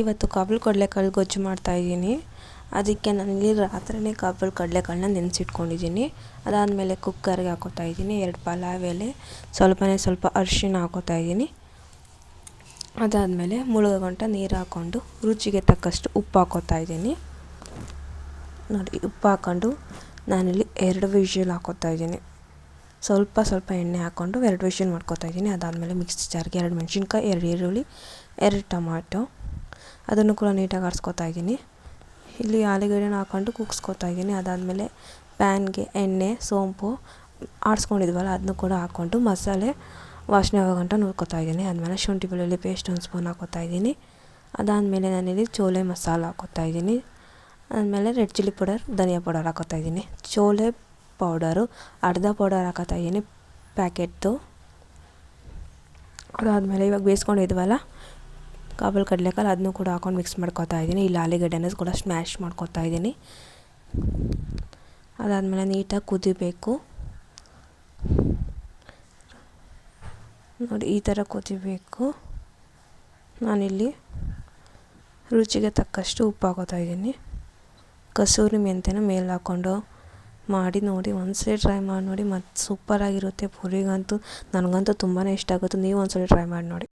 ಇವತ್ತು ಕಾಬುಲ್ ಕಡಲೆಕಾಳು ಗೊಜ್ಜು ಮಾಡ್ತಾಯಿದ್ದೀನಿ ಅದಕ್ಕೆ ನನಗೆ ರಾತ್ರಿನೇ ಕಾಬುಲ್ ಕಡಲೆಕಾಳನ್ನ ನೆನೆಸಿಟ್ಕೊಂಡಿದ್ದೀನಿ. ಅದಾದಮೇಲೆ ಕುಕ್ಕರ್ಗೆ ಹಾಕೋತಾ ಇದ್ದೀನಿ. ಎರಡು ಪಲಾವ್ ಎಲೆ ಸ್ವಲ್ಪನೇ ಸ್ವಲ್ಪ ಅರಿಶಿಣ ಹಾಕೋತಾ ಇದ್ದೀನಿ. ಅದಾದಮೇಲೆ ಮುಳುಗಂಟ ಗಂಟ ನೀರು ಹಾಕ್ಕೊಂಡು ರುಚಿಗೆ ತಕ್ಕಷ್ಟು ಉಪ್ಪು ಹಾಕೋತಾ ಇದ್ದೀನಿ. ನೋಡಿ, ಉಪ್ಪು ಹಾಕ್ಕೊಂಡು ನಾನಿಲ್ಲಿ ಎರಡು ವಿಷಲ್ ಹಾಕೋತಾ ಇದ್ದೀನಿ. ಸ್ವಲ್ಪ ಸ್ವಲ್ಪ ಎಣ್ಣೆ ಹಾಕ್ಕೊಂಡು ಎರಡು ವಿಷಲ್ ಮಾಡ್ಕೋತಾ ಇದ್ದೀನಿ. ಅದಾದಮೇಲೆ ಮಿಕ್ಸಿ ಜಾರ್ಗೆ ಎರಡು ಮೆಣಸಿನ್ಕಾಯಿ, ಎರಡು ಈರುಳ್ಳಿ, ಎರಡು ಟೊಮಾಟೊ. ಅದನ್ನು ಕೂಡ ನೀಟಾಗಿ ಆರಿಸ್ಕೋತಾ ಇದ್ದೀನಿ. ಇಲ್ಲಿ ಆಲೂಗಡ್ಡೆನ ಹಾಕ್ಕೊಂಡು ಕುಗ್ಸ್ಕೊತಾ ಇದ್ದೀನಿ. ಅದಾದಮೇಲೆ ಪ್ಯಾನ್ಗೆ ಎಣ್ಣೆ, ಸೋಂಪು ಆಡಿಸ್ಕೊಂಡಿದ್ವಲ್ಲ ಅದನ್ನು ಕೂಡ ಹಾಕ್ಕೊಂಡು ಮಸಾಲೆ, ವಾಸನೆ ಆಗೋಗಂಟ ನೋಡ್ಕೊತಾ ಇದ್ದೀನಿ. ಆದಮೇಲೆ ಶುಂಠಿ ಬೆಳ್ಳುಳ್ಳಿ ಪೇಸ್ಟ್ ಒಂದು ಸ್ಪೂನ್ ಹಾಕೋತಾ ಇದ್ದೀನಿ. ಅದಾದಮೇಲೆ ನಾನಿಲ್ಲಿ ಚೋಲೆ ಮಸಾಲ ಹಾಕೋತಾ ಇದ್ದೀನಿ. ಆದಮೇಲೆ ರೆಡ್ ಚಿಲ್ಲಿ ಪೌಡರ್, ಧನಿಯಾ ಪೌಡರ್ ಹಾಕೋತಾ ಇದ್ದೀನಿ. ಚೋಲೆ ಪೌಡರು, ಅರ್ಧ ಪೌಡರ್ ಹಾಕೋತಾ ಇದ್ದೀನಿ ಪ್ಯಾಕೆಟ್ದು. ಅದಾದಮೇಲೆ ಇವಾಗ ಬೇಯಿಸ್ಕೊಂಡಿದ್ವಲ್ಲ ಕಾಬೂಲ್ ಕಡಲೆಕಾಳು ಅದನ್ನು ಕೂಡ ಹಾಕೊಂಡು ಮಿಕ್ಸ್ ಮಾಡ್ಕೊತಾ ಇದ್ದೀನಿ. ಇಲ್ಲಿ ಆಲೂಗಡ್ಡೆನ ಕೂಡ ಸ್ಮ್ಯಾಶ್ ಮಾಡ್ಕೊತಾ ಇದ್ದೀನಿ. ಅದಾದಮೇಲೆ ನೀಟಾಗಿ ಕುದಿಬೇಕು. ನೋಡಿ, ಈ ಥರ ಕುದಿಬೇಕು. ನಾನಿಲ್ಲಿ ರುಚಿಗೆ ತಕ್ಕಷ್ಟು ಉಪ್ಪು ಹಾಕೋತಾ ಇದ್ದೀನಿ. ಕಸೂರಿ ಮೆಂತೆನ ಮೇಲೆ ಹಾಕ್ಕೊಂಡು ಮಾಡಿ ನೋಡಿ, ಒಂದ್ಸಲ ಟ್ರೈ ಮಾಡಿ ನೋಡಿ ಮತ್ತು ಸೂಪರಾಗಿರುತ್ತೆ ಪುರಿಗಂತೂ, ನನಗಂತೂ ತುಂಬಾ ಇಷ್ಟ ಆಗುತ್ತೆ. ನೀವು ಒಂದ್ಸಲ ಟ್ರೈ ಮಾಡಿ ನೋಡಿ.